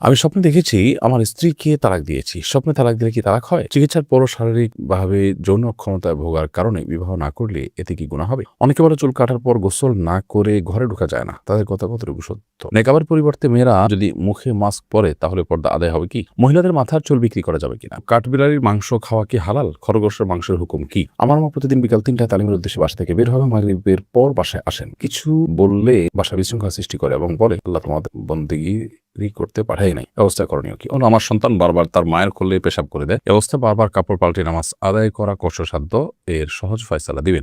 আমি স্বপ্নে দেখেছি আমার স্ত্রীকে তালাক দিয়েছি। স্বপ্নে তালাক দিলে কি তালাক হয়? চিকিৎসার পরও শারীরিকভাবে যৌন অক্ষমতায় ভোগার কারণে বিবাহ না করলে এতে কি গুণা হবে? অনেকে বলে চুল কাটার পর গোসল না করে ঘরে ঢোকা যায় না। তাদের কথা কতটুকু সত্য? নেকাবের পরিবর্তে মেয়েরা যদি মুখে মাস্ক পরে, তাহলে পর্দা আদায় হবে কি? মহিলাদের মাথার চুল বিক্রি করা যাবে কিনা? কাঠবিলারির মাংস খাওয়া কি হালাল? খরগোশের মাংসের হুকুম কি? আমার মা প্রতিদিন বিকাল তিনটায় তালিমের উদ্দেশ্যে বাসা থেকে বের হবে মাগরিবের পর বাসায় আসেন। কিছু বললে বাসা বিশৃঙ্খলা সৃষ্টি করে এবং বলে, আল্লাহ তোমাদের বন্দিগি করতে পাঠাই নাই। ব্যবস্থা করণীয় কি? অন্য আমার সন্তান বারবার তার মায়ের কোলে পেশাব করে দেয়। ব্যবস্থা বারবার কাপড় পাল্টে নামাজ আদায় করা কষ্টসাধ্য। এর সহজ ফয়সালা দিবেন।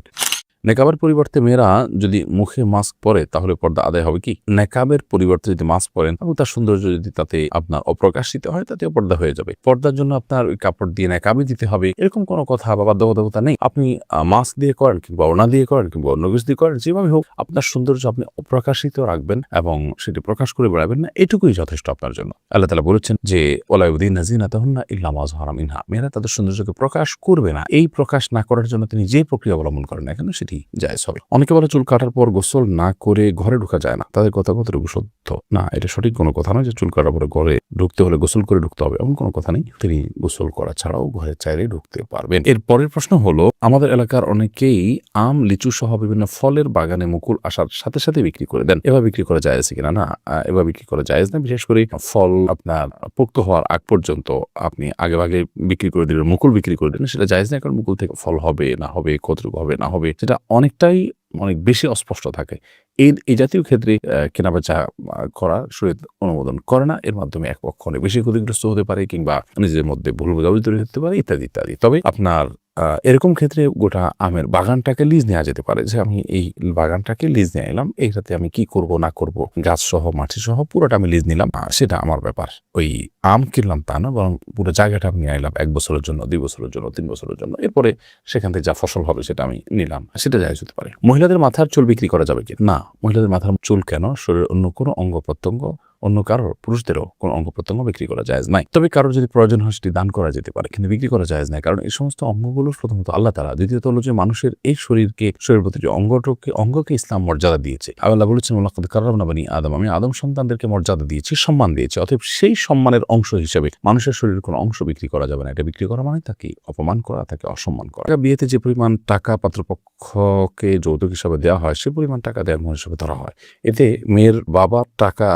নেকাবের পরিবর্তে মেয়েরা যদি মুখে মাস্ক পরে, তাহলে পর্দা আদায় হবে কি? নেকাবের পরিবর্তে যদি মাস্ক পরেন, এবং তার সৌন্দর্য যদি তাতে আপনার অপ্রকাশিত হয় তাতেও পর্দা হয়ে যাবে। পর্দার জন্য আপনার ওই কাপড় দিয়ে নেকাবি দিতে হবে। এরকম কোনো কথা বা বাধ্যবাধকতা নেই। আপনি মাস্ক দিয়ে করেন কিংবা ওনা দিয়ে করেন কিংবা অন্য কিছু দিয়ে করেন, যেভাবে হোক, আপনার সৌন্দর্য আপনি অপ্রকাশিত রাখবেন এবং সেটি প্রকাশ করে বেড়াবেন না। এটুকুই যথেষ্ট আপনার জন্য। আল্লাহ তালা বলেছেন যে ওলাউদ্দিন নাজিনা তহন্না ইল্লামাজ হারাম ইনহা মেয়েরা তাদের সৌন্দর্যকে প্রকাশ করবে না। এই প্রকাশ না করার জন্য তিনি যে প্রক্রিয়া অবলম্বন করেন না কেন সেটি জায়জ হবে অনেকে বলে চুল কাটার পর গোসল না করে ঘরে ঢুকা যায় না। তাদের কথা কতটুকু সত্য? না, এটা সঠিক কোনো কথা নয় যে চুল কাটার পরে ঘরে ঢুকতে হলে গোসল করে ঢুকতে হবে, এমন কোনো কথা নেই। তিনি গোসল করা ছাড়াও ঘরে চাইলে ঢুকতে পারবেন। এর পরের প্রশ্ন হলো, আমাদের এলাকার অনেকেই আম, লিচু সহ বিভিন্ন ফলের বাগানে মুকুল আসার সাথে সাথে বিক্রি করে দেন। এবার বিক্রি করা যায় কিনা? না এবার বিক্রি করা যায় না। বিশেষ করে ফল আপনার পোক্ত হওয়ার আগ পর্যন্ত আপনি আগে ভাগে বিক্রি করে দিলেন, মুকুল বিক্রি করে দিলেন, সেটা জায়জ না। কারণ মুকুল থেকে ফল হবে, না হবে, কতটুকু হবে, না হবে, সেটা অনেকটাই অনেক বেশি অস্পষ্ট থাকে। এই এই জাতীয় ক্ষেত্রে কেনাবেচা করা শরীর অনুমোদন করে না। এর মাধ্যমে এক পক্ষ অনেক বেশি ক্ষতিগ্রস্ত হতে পারে কিংবা নিজের মধ্যে ভুল বোঝাবুঝি তৈরি হতে পারে, ইত্যাদি ইত্যাদি। তবে আপনার এরকম ক্ষেত্রে গোটা আমের বাগানটাকে লিজ নেওয়া যেতে পারে। যে আমি এই বাগানটাকে লিজ নিয়ে এলাম, এইটাতে আমি কি করব, না করব গাছ সহ মাটি সহ পুরোটা আমি লিজ নিলাম। সেটা আমার ব্যাপার। ওই আম কিনলাম তা না, বরং পুরো জায়গাটা আমি নিয়ে এক বছরের জন্য, দুই বছরের জন্য, তিন বছরের জন্য। এরপরে সেখান থেকে যা ফসল হবে সেটা আমি নিলাম। সেটা যাই হতে পারে। মহিলাদের মাথার চুল বিক্রি করা যাবে কি? না। মহিলাদের মাথার চুল কেন? শরীরের অন্য কোনো অঙ্গ প্রত্যঙ্গ অন্য কারোর পুরুষদেরও কোনো অঙ্গ প্রত্যঙ্গ বিক্রি করা যায় নাই। তবে কারোর যদি প্রয়োজন হয় সেটি দান করা যেতে পারে, কিন্তু বিক্রি করা যায় নাই, কারণ এই সমস্ত অঙ্গগুলো প্রথমত আল্লাহ তারা দ্বিতীয়ত হলো যে মানুষের এই শরীরকে শরীর প্রতি যে অঙ্গটকে, অঙ্গকে ইসলাম মর্যাদা দিয়েছে। আল্লাহ বলেছেন মোল্লাকাদ কারাম বানি আদম আমি আদম সন্তানদেরকে মর্যাদা দিয়েছি, সম্মান দিয়েছি, অতএব সেই সম্মানের অংশ হিসেবে মানুষের শরীরের কোনো অংশ বিক্রি করা যাবে না। এটা বিক্রি করা মানে তাকে অপমান করা, তাকে অসম্মান করা। বিয়েতে যে পরিমাণ টাকা পাত্রপক্ষকে যৌতুক হিসাবে দেওয়া হয়, সে পরিমাণ টাকা মোহর হিসাবে ধরা হয়। এতে মেয়ের বাবার টাকা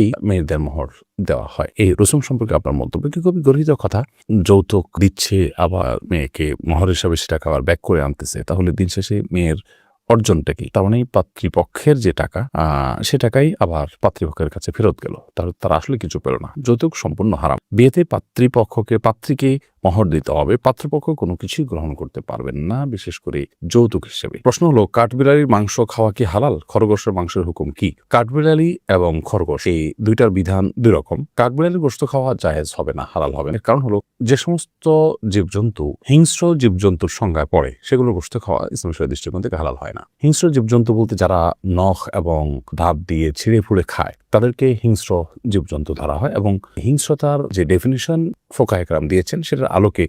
দিয়েই মেয়েদের মোহর দেওয়া হয়। এই রসুম সম্পর্কে আপনার মন্তব্য কি? খুবই গর্হিত কথা। যৌতুক দিচ্ছে, আবার মেয়েকে মোহর হিসাবে সে টাকা আবার ব্যাক করে আনতেছে। তাহলে দিন শেষে মেয়ের অর্জনটা কি? তার মানে এই পাত্রীপক্ষের যে টাকা সে টাকাই আবার পাতৃপক্ষের কাছে ফেরত গেল। তাহলে তারা আসলে কিছু পেল না যৌতুক সম্পূর্ণ হারাম। বিয়েতে পাতৃপক্ষকে, পাত্রীকে মহর দিতে হবে, পাত্রপক্ষ কোনো কিছুই গ্রহণ করতে পারবেন না, বিশেষ করে যৌতুক হিসেবে। প্রশ্ন হলো, কাঠবিড়ালির মাংস খাওয়া কি হালাল? খরগোশের মাংসের হুকুম কি? কাঠবিড়ালি এবং খরগোশ, এই দুইটার বিধান দুই রকম কাঠবিড়ালির গোস্ত খাওয়া জায়েজ হবে না, হালাল হবে না। কারণ হলো, যে সমস্ত জীবজন্তু, হিংস্র জীবজন্তুর সংজ্ঞায় পড়ে, সেগুলো গোস্ত খাওয়া ইসলাম দৃষ্টিকোণ থেকে হালাল হয় না। হিংস্র জীবজন্তু বলতে যারা নখ এবং ধাপ দিয়ে ছিঁড়ে ফুড়ে খায় তাদেরকে হিংস্র জীবজন্তু ধরা হয় এবং হিংস্রতার যে ডেফিনিশন ফোকা একরাম দিয়েছেন, সেটার আলোকে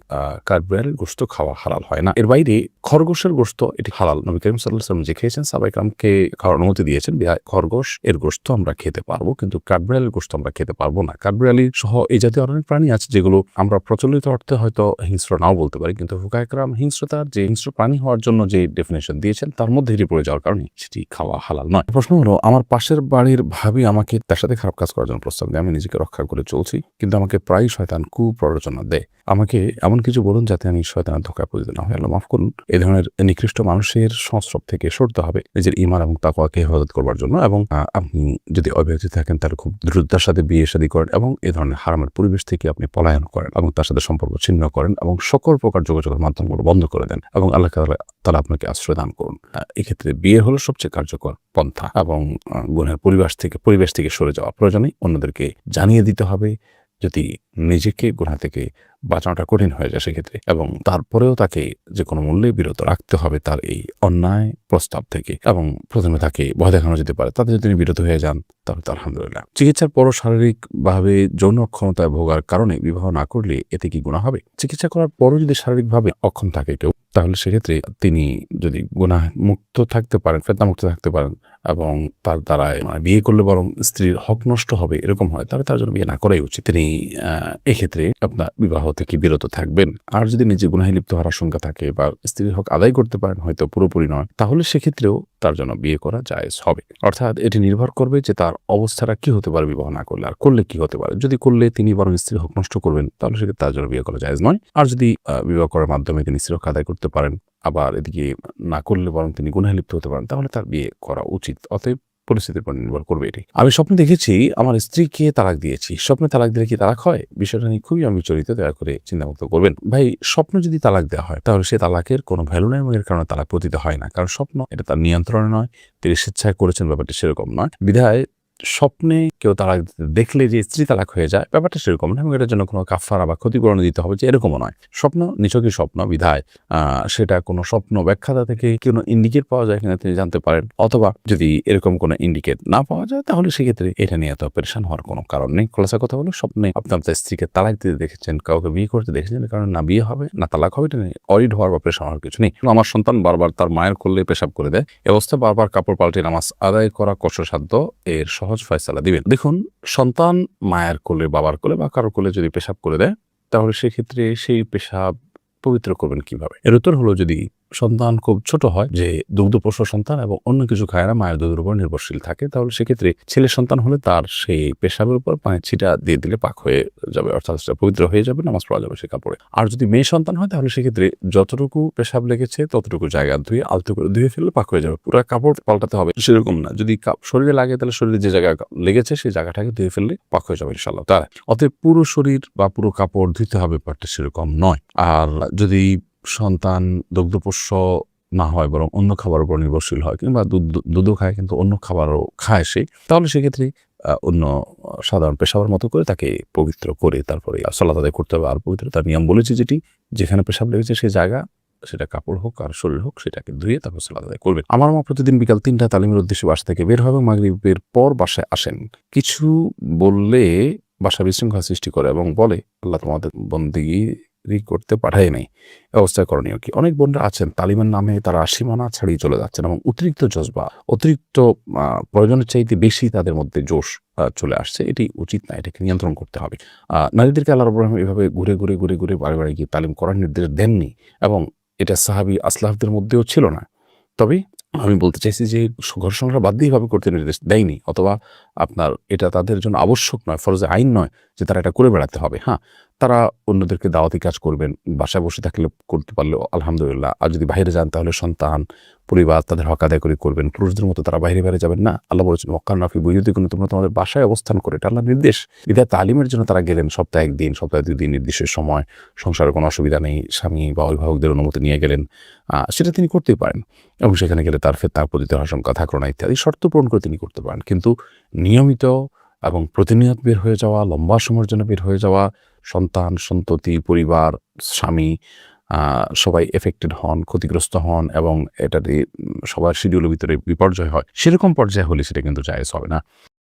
কাঠবিড়ালির গোস্ত খাওয়া হালাল হয় না। এর বাইরে খরগোশের গোস্ত এটি হালাল। নবী করিম সাল্লাম যে খেয়েছেন সাবাইকরামকে খাওয়ার অনুমতি দিয়েছেন খরগোশ এর গোস্ত আমরা খেতে পারব, কিন্তু কাঠবিড়ালির গোস্ত আমরা খেতে পারব না। কাঠবিড়ালি সহ এই জাতীয় অনেক প্রাণী আছে যেগুলো আমরা প্রচলিত অর্থে হয়তো হিংস্র নাও বলতে পারি, কিন্তু ফোকা একরাম হিংস্রতার যে হিংস্র প্রাণী হওয়ার জন্য যে ডেফিনেশন দিয়েছেন, তার মধ্যে এটি পড়ে যাওয়ার কারণে সেটি খাওয়া হালাল নয়। প্রশ্ন হলো, আমার পাশের বাড়ির ভাবি আমাকে তার সাথে খারাপ কাজ করার জন্য প্রস্তাব দেয়, আমি নিজেকে রক্ষা করে চলছি, কিন্তু আমাকে প্রায় শয়তান কুপ্ররোচনা দেয়। আমাকে এমন কিছু বলুন যাতে আমি শয়তানের ধোকায় পরিচিত না হয় আল্লাহ মাফ করুন। এই ধরনের নিকৃষ্ট মানুষের সংস্রব থেকে সরতে হবে নিজের ইমান এবং তাকওয়াকে হেফাজত করবার জন্য এবং আপনি যদি অব্যাহতি থাকেন তার খুব দ্রুততার সাথে বিয়ে শাদী করেন এবং এই ধরনের হারামের পরিবেশ থেকে আপনি পলায়ন করেন এবং তার সাথে সম্পর্ক ছিন্ন করেন এবং সকল প্রকার যোগাযোগের মাধ্যমগুলো বন্ধ করে দেন এবং আল্লাহ তাআলা আপনাকে আশ্রয় দান করুন। এক্ষেত্রে বিয়ে হলো সবচেয়ে কার্যকর পন্থা এবং গুণের পরিবেশ থেকে পরিবেশ থেকে সরে যাওয়া প্রয়োজনে অন্যদেরকে জানিয়ে দিতে হবে যদি নিজেকে গুণা থেকে বাঁচানোটা কঠিন হয়ে যায় সেক্ষেত্রে। এবং তারপরেও তাকে যে কোনো মূল্যে বিরত রাখতে হবে তার এই অন্যায় প্রস্তাব থেকে। এবং প্রথমে তাকে ভয় দেখানো যেতে পারে। তাতে যদি তিনি বিরত হয়ে যান, তাহলে তো আলহামদুলিল্লাহ। চিকিৎসার পরও শারীরিকভাবে যৌন অক্ষমতায় ভোগার কারণে বিবাহ না করলে এতে কি গুণা হবে? চিকিৎসা করার পরও যদি শারীরিকভাবে অক্ষম থাকে কেউ, তাহলে সেক্ষেত্রে তিনি যদি গুণা মুক্ত থাকতে পারেন ফেতনা মুক্ত থাকতে পারেন এবং তার দ্বারায় মানে বিয়ে করলে বরং স্ত্রীর হক নষ্ট হবে এরকম হয় তাহলে তার জন্য বিয়ে না করাই উচিত। তিনি এক্ষেত্রে আপনার বিবাহ থেকে বিরত থাকবেন। আর যদি নিজে গুনাহে লিপ্ত হওয়ার আশঙ্কা থাকে বা স্ত্রীর হক আদায় করতে পারেন, হয়তো পুরোপুরি নয়, তাহলে সেক্ষেত্রেও তার জন্য বিয়ে করা জায়েজ হবে। অর্থাৎ এটি নির্ভর করবে যে তার অবস্থাটা কি হতে পারে বিবাহ না করলে, আর করলে কি হতে পারে। যদি করলে তিনি বরং স্ত্রীর হক নষ্ট করবেন, তাহলে সেক্ষেত্রে তার জন্য বিয়ে করা জায়েজ নয়। আর যদি বিবাহ করার মাধ্যমে তিনি স্ত্রীর হক আদায় করতে পারেন আবার এদিকে না করলে বরং তিনি গুনাহে লিপ্ত হতে পারেন, তাহলে তার বিয়ে করা উচিত। অতএব পরিস্থিতির উপর নির্ভর করবে এটি। আমি স্বপ্নে দেখেছি, আমার স্ত্রীকে তালাক দিয়েছি। স্বপ্নে তালাক দিলে কি তালাক হয়? বিষয়টা নিয়ে খুবই আমি বিচলিত দয়া করে চিন্তামুক্ত করবেন। ভাই, স্বপ্ন যদি তালাক দেওয়া হয়, তাহলে সে তালাকের কোনো ভ্যালু নেই এবং এর কারণে তালাক পতিত হয় না। কারণ স্বপ্ন এটা তার নিয়ন্ত্রণে নয়, তিনি স্বেচ্ছায় করেছেন ব্যাপারটি সেরকম নয়। বিধায় স্বপ্নে কেউ দিতে দেখলে যে স্ত্রী তালাক হয়ে যায়, ব্যাপারটা সেরকম না। এবং এটার জন্য কোনো কাফারা বা ক্ষতিপূরণ দিতে হবে যে এরকমও নয়। স্বপ্ন নিছকই স্বপ্ন বিধায়। সেটা কোনো স্বপ্ন ব্যাখ্যাতা থেকে কোনো ইন্ডিকেট পাওয়া যায় কিনা তিনি জানতে পারেন। অথবা যদি এরকম কোনো ইন্ডিকেট না পাওয়া যায়, তাহলে সেক্ষেত্রে এটা নিয়ে এত পরেশান হওয়ার কোনো কারণ নেই। খোলাসা কথা হলো, স্বপ্নে আপনার তার স্ত্রীকে তালাক দিতে দেখেছেন, কাউকে বিয়ে করতে দেখেছেন কারণ না বিয়ে হবে, না তালাক হবে, এটা নেই অরিড হওয়ার বা পরেশান হওয়ার কিছু নেই। আমার সন্তান বারবার তার মায়ের করলে পেশাব করে দেয়। এ অবস্থায় বারবার কাপড় পাল্টে নামাজ আদায় করা কষ্টসাধ্য। এর সহজ ফয়সালা দিবেন। দেখুন, সন্তান মায়ের কোলে, বাবার কোলে বা কারোর কোলে যদি পেশাব করে দেয়, তাহলে সেক্ষেত্রে সেই পেশাব পবিত্র করবেন কীভাবে? এর উত্তর হলো যদি সন্তান খুব ছোট হয়, যে দুগ্ধপোষ্য সন্তান এবং অন্য কিছু খায় না, মায়ের দুধের উপর নির্ভরশীল থাকে, তাহলে সেক্ষেত্রে ছেলে সন্তান হলে তার সেই পেশাবের উপর পায়ের ছিটা দিয়ে দিলে পাক হয়ে যাবে, অর্থাৎ সেটা পবিত্র হয়ে যাবে, নামাজ পড়া যাবে সে কাপড়ে। আর যদি মেয়ে সন্তান হয়, তাহলে সেক্ষেত্রে যতটুকু পেশাব লেগেছে, ততটুকু জায়গা ধুয়ে, আলতো করে ধুয়ে ফেললে পাক হয়ে যাবে, পুরো কাপড় পাল্টাতে হবে। সেরকম না, যদি শরীরে লাগে, তাহলে শরীরে যে জায়গা লেগেছে, সেই জায়গাটাকে ধুয়ে ফেললে পাক হয়ে যাবে ইনশাল্লাহ তার অতএব পুরো শরীর বা পুরো কাপড় ধুতে হবে ব্যাপারটা সেরকম নয়। আর যদি সন্তান দুগ্ধপোষ্য না হয়, বরং অন্য খাবারের উপর নির্ভরশীল হয়, কিংবা দুধ, দুধও খায়, কিন্তু অন্য খাবারও খায় সে, তাহলে সেক্ষেত্রে অন্য সাধারণ পেশাবার মতো করে তাকে পবিত্র করে তারপরে সালাদ আদায় করতে হবে, আর পবিত্রতার নিয়ম বলেছি যেটি, যেখানে পেশাব লেগেছে সেই জায়গা, সেটা কাপড় হোক আর শরীর হোক, সেটাকে ধুয়ে তারপর সালাদ আদায় করবেন। আমার মা প্রতিদিন বিকাল তিনটা তালিমের উদ্দেশ্যে বাসা থেকে বের হবে মাগরিবের পর বাসায় আসেন। কিছু বললে বাসা বিশৃঙ্খলা সৃষ্টি করে এবং বলে, আল্লাহ তোমাদের বন্দিগি করতে পাঠায় নাই। অবস্থায় করণীয় কি? অনেক বোনরা আছেন, তালিমের নামে তারা সীমানা ছাড়িয়ে চলে যাচ্ছেন এবং অতিরিক্ত জজবা অতিরিক্ত প্রয়োজনের চাইতে বেশি তাদের মধ্যে জোশ চলে আসছে। এটি উচিত না, এটাকে নিয়ন্ত্রণ করতে হবে। নারীদেরকে আল্লাহ রবরহম এভাবে ঘুরে ঘুরে ঘুরে ঘুরে বারে বারে গিয়ে তালিম করার নির্দেশ দেননি এবং এটা সাহাবি আসলাহদের মধ্যেও ছিল না। তবে আমি বলতে চাইছি যে ঘর বাদ দিয়েভাবে করতে নির্দেশ দেয়নি অথবা আপনার এটা তাদের জন্য আবশ্যক নয়, ফরজে আইন নয় যে তারা এটা করে বেড়াতে হবে। হ্যাঁ তারা অন্যদেরকে দাওয়াতি কাজ করবেন, বাসায় বসে থাকলে করতে পারলেও আলহামদুলিল্লাহ। আর যদি বাইরে যান তাহলে সন্তান, পরিবার তাদের হক আদায় করে করবেন। পুরুষদের মতো তারা বাইরে বাইরে যাবেন না। আল্লাহ বলেছেন মক্কার নাফি বইতে কোনো তোমরা তোমাদের বাসায় অবস্থান করে। এটা আল্লাহ নির্দেশ। বিদায় তালিমের জন্য তারা গেলেন সপ্তাহে একদিন, সপ্তাহে দুই দিন নির্দিষ্ট সময়। সংসারে কোনো অসুবিধা নেই। স্বামী বা অভিভাবকদের অনুমতি নিয়ে গেলেন। সেটা তিনি করতেই পারেন। এবং সেখানে গেলে তার ফের তার প্রতি আশঙ্কা থাকল না ইত্যাদি শর্ত পূরণ করে তিনি করতে পারেন। কিন্তু নিয়মিত এবং প্রতিনিয়ত বের হয়ে যাওয়া, লম্বা সময়ের জন্য বের হয়ে যাওয়া সন্তান, সন্ততি, পরিবার, স্বামী সবাই এফেক্টেড হন, ক্ষতিগ্রস্ত হন এবং এটা সবার শিডিউলের ভিতরে বিপর্যয় হয়। সেরকম পর্যায়ে হলে সেটা কিন্তু জায়গা হবে না।